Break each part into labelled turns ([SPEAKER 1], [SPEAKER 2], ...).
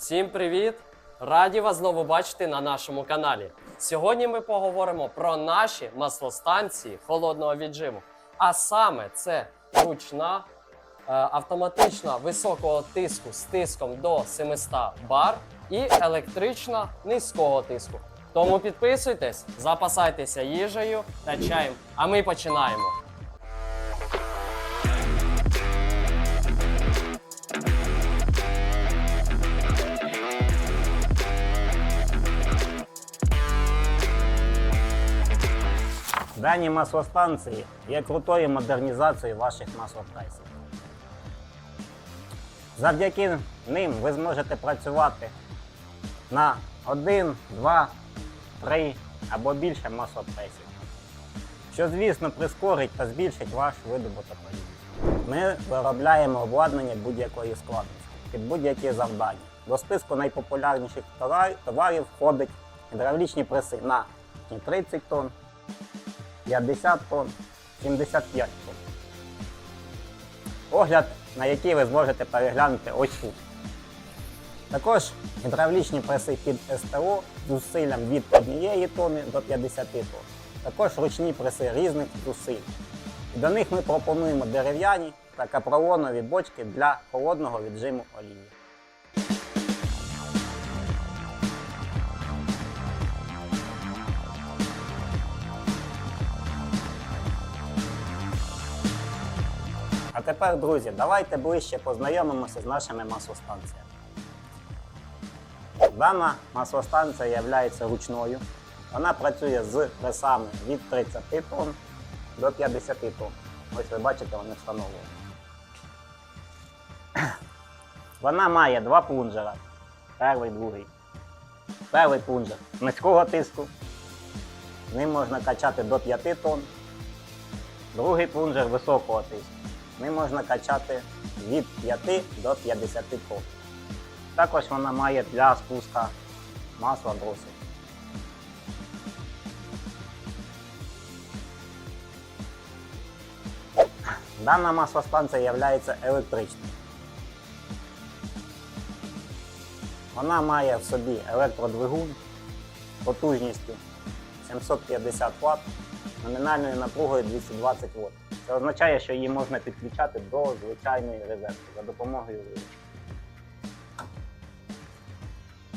[SPEAKER 1] Всім привіт! Раді вас знову бачити на нашому каналі. Сьогодні ми поговоримо про наші маслостанції холодного віджиму. А саме це ручна е, автоматична високого тиску з тиском до 700 бар і електрична низького тиску. Тому підписуйтесь, запасайтеся їжею та чаєм. А ми починаємо.
[SPEAKER 2] Дані маслостанції є крутою модернізацією ваших маслопресів. Завдяки ним ви зможете працювати на 1, 2, 3 або більше маслопресів, що, звісно, прискорить та збільшить ваш видобуток. Ми виробляємо обладнання будь-якої складності під будь-які завдання. До списку найпопулярніших товарів входить гідравлічні преси на 30 тонн, 50 тонн, 75 тонн. Огляд, на який ви зможете переглянути ось тут. Також гідравлічні преси під СТО з зусиллям від 1 тонни до 50 тонн. Також ручні преси різних зусиль. До них ми пропонуємо дерев'яні та капролонові бочки для холодного віджиму олії. Тепер, друзі, давайте ближче познайомимося з нашими маслостанціями. Дана маслостанція є ручною. Вона працює з пресами від 30 тонн до 50 тонн. Ось ви бачите, вони встановлені. Вона має два плунжера. Перший, другий. Перший плунжер низького тиску. Ним можна качати до 5 тонн. Другий плунжер високого тиску. Ним можна качати від 5 до 50 тонн. Також вона має для спуска масла дросель. Дана маслостанція є електричною. Вона має в собі електродвигун потужністю 750 Вт номінальною напругою 220 Вт. Це означає, що її можна підключати до звичайної розетки за допомогою вилучки.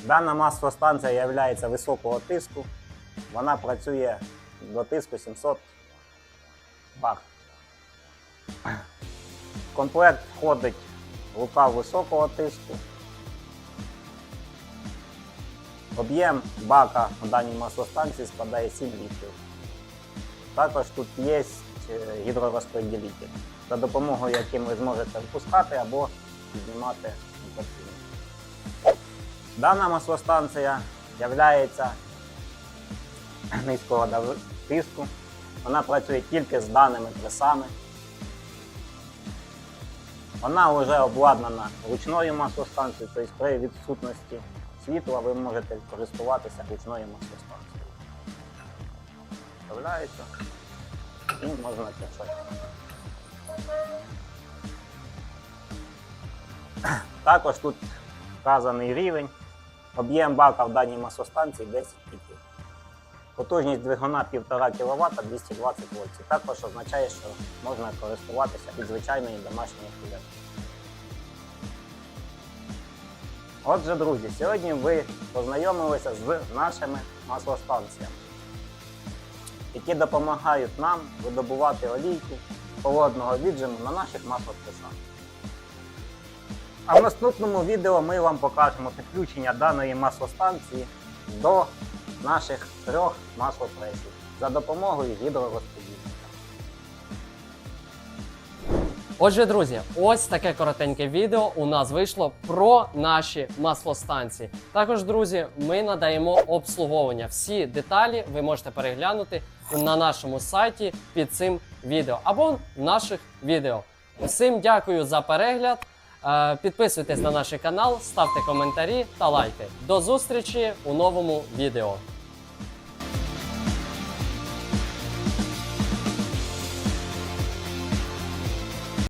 [SPEAKER 2] Дана маслостанція є високого тиску. Вона працює до тиску 700 бар. В комплект входить рукав високого тиску. Об'єм бака у даній маслостанції складає 7 літрів. Також тут є е, гідророзподілитель, за допомогою яким ви зможете впускати або піднімати температуру. Дана маслостанція є низького тиску. Вона працює тільки з даними пресами. Вона вже обладнана ручною маслостанцією, тобто при відсутності світла ви можете користуватися ручною маслостанцією. Вставляється і можна качати. Також тут вказаний рівень. Об'єм бака в даній маслостанції 10 літрів. Потужність двигуна 1,5 кВт 220 вольт. Також означає, що можна користуватися від звичайної домашньої хвилини. Отже, друзі, сьогодні ви познайомилися з нашими маслостанціями, які допомагають нам видобувати олійки холодного віджиму на наших маслопресах. А в наступному відео ми вам покажемо підключення даної маслостанції до наших трьох маслопресів за допомогою гідророзподільника.
[SPEAKER 1] Отже, друзі, ось таке коротеньке відео у нас вийшло про наші маслостанції. Також, друзі, ми надаємо обслуговування. Всі деталі ви можете переглянути на нашому сайті під цим відео або в наших відео. Всім дякую за перегляд. Е, Підписуйтесь на наш канал, ставте коментарі та лайки. До зустрічі у новому відео.